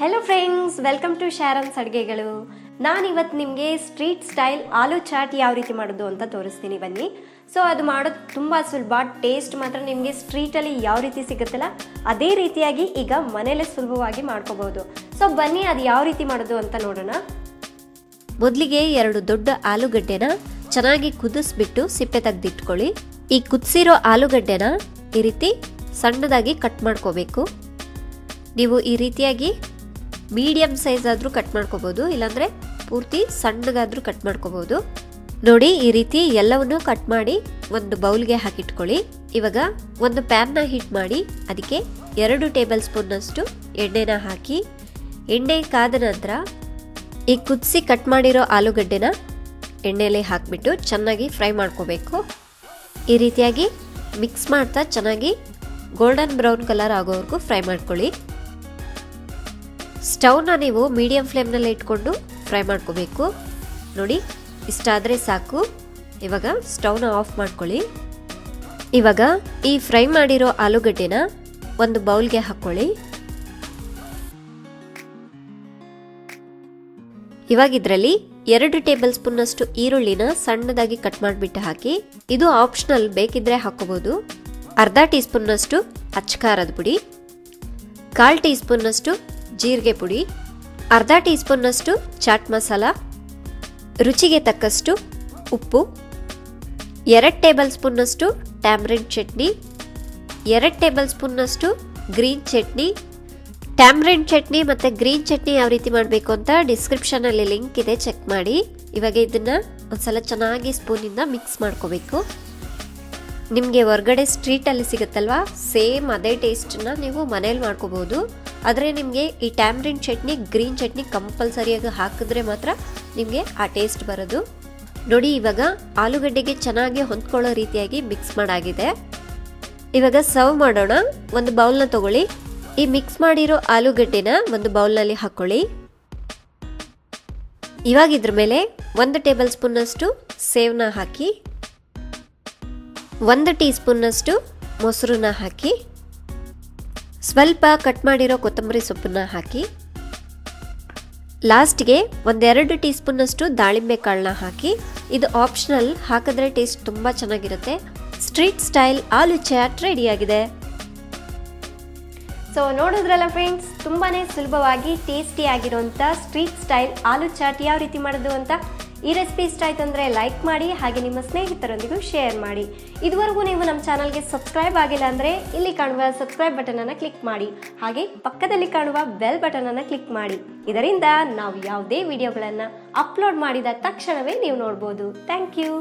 Hello friends welcome to Sharon's ಅಡುಗೆಗಳು ನಾನಿವತ್ತು ನಿಮಗೆ ಸ್ಟ್ರೀಟ್ ಸ್ಟೈಲ್ ಆಲೂ ಚಾಟ್ ಯಾವ ರೀತಿ ಮಾಡೋದು ಅಂತ ತೋರಿಸ್ತೀನಿ. ಬನ್ನಿ. ಸೊ ಅದು ಮಾಡೋದು ತುಂಬ ಸುಲಭ. ಟೇಸ್ಟ್ ಮಾತ್ರ ನಿಮಗೆ ಸ್ಟ್ರೀಟಲ್ಲಿ ಯಾವ ರೀತಿ ಸಿಗುತ್ತಲ್ಲ, ಅದೇ ರೀತಿಯಾಗಿ ಈಗ ಮನೆಯಲ್ಲೇ ಸುಲಭವಾಗಿ ಮಾಡ್ಕೋಬೋದು. ಸೊ ಬನ್ನಿ, ಅದು ಯಾವ ರೀತಿ ಮಾಡೋದು ಅಂತ ನೋಡೋಣ. ಮೊದಲಿಗೆ ಎರಡು ದೊಡ್ಡ ಆಲೂಗಡ್ಡೆನ ಚೆನ್ನಾಗಿ ಕುದಿಸ್ಬಿಟ್ಟು ಸಿಪ್ಪೆ ತೆಗೆದಿಟ್ಕೊಳ್ಳಿ. ಈ ಕುದಿಸಿರೋ ಆಲೂಗಡ್ಡೆನ ಈ ರೀತಿ ಸಣ್ಣದಾಗಿ ಕಟ್ ಮಾಡ್ಕೋಬೇಕು. ನೀವು ಈ ರೀತಿಯಾಗಿ ಮೀಡಿಯಂ ಸೈಜ್ ಆದರೂ ಕಟ್ ಮಾಡ್ಕೋಬೋದು, ಇಲ್ಲಾಂದರೆ ಪೂರ್ತಿ ಸಣ್ಣಗಾದರೂ ಕಟ್ ಮಾಡ್ಕೋಬೋದು. ನೋಡಿ, ಈ ರೀತಿ ಎಲ್ಲವನ್ನು ಕಟ್ ಮಾಡಿ ಒಂದು ಬೌಲ್ಗೆ ಹಾಕಿಟ್ಕೊಳ್ಳಿ. ಇವಾಗ ಒಂದು ಪ್ಯಾನ್ನ ಹೀಟ್ ಮಾಡಿ, ಅದಕ್ಕೆ ಎರಡು ಟೇಬಲ್ ಸ್ಪೂನ್ನಷ್ಟು ಎಣ್ಣೆನ ಹಾಕಿ, ಎಣ್ಣೆ ಕಾದ ನಂತರ ಈ ಕುದಿಸಿ ಕಟ್ ಮಾಡಿರೋ ಆಲೂಗಡ್ಡೆನ ಎಣ್ಣೆಯಲ್ಲಿ ಹಾಕಿಬಿಟ್ಟು ಚೆನ್ನಾಗಿ ಫ್ರೈ ಮಾಡ್ಕೋಬೇಕು. ಈ ರೀತಿಯಾಗಿ ಮಿಕ್ಸ್ ಮಾಡ್ತಾ ಚೆನ್ನಾಗಿ ಗೋಲ್ಡನ್ ಬ್ರೌನ್ ಕಲರ್ ಆಗೋವರೆಗೂ ಫ್ರೈ ಮಾಡ್ಕೊಳ್ಳಿ. ಸ್ಟವ್ನ ನೀವು ಮೀಡಿಯಂ ಫ್ಲೇಮ್ನಲ್ಲಿ ಇಟ್ಕೊಂಡು ಫ್ರೈ ಮಾಡ್ಕೋಬೇಕು. ನೋಡಿ, ಇಷ್ಟಾದರೆ ಸಾಕು. ಇವಾಗ ಸ್ಟವ್ನ ಆಫ್ ಮಾಡ್ಕೊಳ್ಳಿ. ಇವಾಗ ಈ ಫ್ರೈ ಮಾಡಿರೋ ಆಲೂಗಡ್ಡೆನ ಒಂದು ಬೌಲ್ಗೆ ಹಾಕ್ಕೊಳ್ಳಿ. ಇವಾಗ ಇದರಲ್ಲಿ ಎರಡು ಟೇಬಲ್ ಸ್ಪೂನ್ನಷ್ಟು ಈರುಳ್ಳಿನ ಸಣ್ಣದಾಗಿ ಕಟ್ ಮಾಡಿಬಿಟ್ಟು ಹಾಕಿ, ಇದು ಆಪ್ಷನಲ್ ಬೇಕಿದ್ರೆ ಹಾಕೋಬಹುದು ಅರ್ಧ ಟೀ ಸ್ಪೂನ್ನಷ್ಟು ಅಚ್ಚಕಾರದ ಪುಡಿ, ಕಾಲು ಟೀ ಸ್ಪೂನ್ನಷ್ಟು ಜೀರಿಗೆ ಪುಡಿ, ಅರ್ಧ ಟೀ ಸ್ಪೂನ್ನಷ್ಟು ಚಾಟ್ ಮಸಾಲ, ರುಚಿಗೆ ತಕ್ಕಷ್ಟು ಉಪ್ಪು, ಎರಡು ಟೇಬಲ್ ಸ್ಪೂನ್ನಷ್ಟು ಟ್ಯಾಮ್ರಿನ್ ಚಟ್ನಿ, ಎರಡು ಟೇಬಲ್ ಸ್ಪೂನ್ನಷ್ಟು ಗ್ರೀನ್ ಚಟ್ನಿ. ಟ್ಯಾಮ್ರಿನ್ ಚಟ್ನಿ ಮತ್ತು ಗ್ರೀನ್ ಚಟ್ನಿ ಯಾವ ರೀತಿ ಮಾಡಬೇಕು ಅಂತ ಡಿಸ್ಕ್ರಿಪ್ಷನಲ್ಲಿ ಲಿಂಕ್ ಇದೆ ಚೆಕ್ ಮಾಡಿ. ಇವಾಗ ಇದನ್ನು ಒಂದ್ಸಲ ಚೆನ್ನಾಗಿ ಸ್ಪೂನಿಂದ ಮಿಕ್ಸ್ ಮಾಡ್ಕೋಬೇಕು. ನಿಮಗೆ ಹೊರ್ಗಡೆ ಸ್ಟ್ರೀಟಲ್ಲಿ ಸಿಗುತ್ತಲ್ವಾ ಸೇಮ್ ಅದೇ ಟೇಸ್ಟನ್ನ ನೀವು ಮನೇಲಿ ಮಾಡ್ಕೋಬೋದು. ಆದರೆ ನಿಮಗೆ ಈ ಟ್ಯಾಮ್ರಿನ್ ಚಟ್ನಿ ಗ್ರೀನ್ ಚಟ್ನಿ ಕಂಪಲ್ಸರಿಯಾಗಿ ಹಾಕಿದ್ರೆ ಮಾತ್ರ ನಿಮಗೆ ಆ ಟೇಸ್ಟ್ ಬರೋದು. ನೋಡಿ, ಇವಾಗ ಆಲೂಗಡ್ಡೆಗೆ ಚೆನ್ನಾಗಿ ಹೊಂದ್ಕೊಳ್ಳೋ ರೀತಿಯಾಗಿ ಮಿಕ್ಸ್ ಮಾಡಾಗಿದೆ. ಇವಾಗ ಸರ್ವ್ ಮಾಡೋಣ. ಒಂದು ಬೌಲ್ನ ತಗೊಳ್ಳಿ. ಈ ಮಿಕ್ಸ್ ಮಾಡಿರೋ ಆಲೂಗಡ್ಡೆನ ಒಂದು ಬೌಲ್ನಲ್ಲಿ ಹಾಕ್ಕೊಳ್ಳಿ ಇವಾಗ ಇದ್ರ ಮೇಲೆ ಒಂದು ಟೇಬಲ್ ಸ್ಪೂನ್ನಷ್ಟು ಸೇವ್ನ ಹಾಕಿ, ಒಂದು ಟೀ ಸ್ಪೂನ್ನಷ್ಟು ಮೊಸರನ್ನ ಹಾಕಿ ಸ್ವಲ್ಪ ಕಟ್ ಮಾಡಿರೋ ಕೊತ್ತಂಬರಿ ಸೊಪ್ಪನ್ನ ಹಾಕಿ, ಲಾಸ್ಟ್ಗೆ ಒಂದೆರಡು ಟೀ ಸ್ಪೂನಷ್ಟು ದಾಳಿಂಬೆ ಕಾಳನ್ನ ಹಾಕಿ, ಇದು ಆಪ್ಷನಲ್, ಹಾಕಿದ್ರೆ ಟೇಸ್ಟ್ ತುಂಬ ಚೆನ್ನಾಗಿರುತ್ತೆ. ಸ್ಟ್ರೀಟ್ ಸ್ಟೈಲ್ ಆಲೂ ಚಾಟ್ ರೆಡಿಯಾಗಿದೆ ಸೊ ನೋಡಿದ್ರಲ್ಲ ಫ್ರೆಂಡ್ಸ್ ತುಂಬಾ ಸುಲಭವಾಗಿ ಟೇಸ್ಟಿ ಆಗಿರೋಂಥ ಸ್ಟ್ರೀಟ್ ಸ್ಟೈಲ್ ಆಲೂ ಚಾಟ್ ಯಾವ ರೀತಿ ಮಾಡೋದು ಅಂತ? ಈ ರೆಸಿಪಿ ಇಷ್ಟ ಆಯ್ತು ಲೈಕ್ ಮಾಡಿ, ಹಾಗೆ ನಿಮ್ಮ ಸ್ನೇಹಿತರೊಂದಿಗೂ ಶೇರ್ ಮಾಡಿ. ಇದುವರೆಗೂ ನೀವು ನಮ್ಮ ಚಾನಲ್ಗೆ ಸಬ್ಸ್ಕ್ರೈಬ್ ಆಗಿಲ್ಲ ಅಂದರೆ ಇಲ್ಲಿ ಕಾಣುವ ಸಬ್ಸ್ಕ್ರೈಬ್ ಬಟನನ್ನು ಕ್ಲಿಕ್ ಮಾಡಿ. ಹಾಗೆ ಪಕ್ಕದಲ್ಲಿ ಕಾಣುವ ಬೆಲ್ ಬಟನನ್ನು ಕ್ಲಿಕ್ ಮಾಡಿ. ಇದರಿಂದ ನಾವು ಯಾವುದೇ ವಿಡಿಯೋಗಳನ್ನು ಅಪ್ಲೋಡ್ ಮಾಡಿದ ತಕ್ಷಣವೇ ನೀವು ನೋಡ್ಬೋದು. Thank you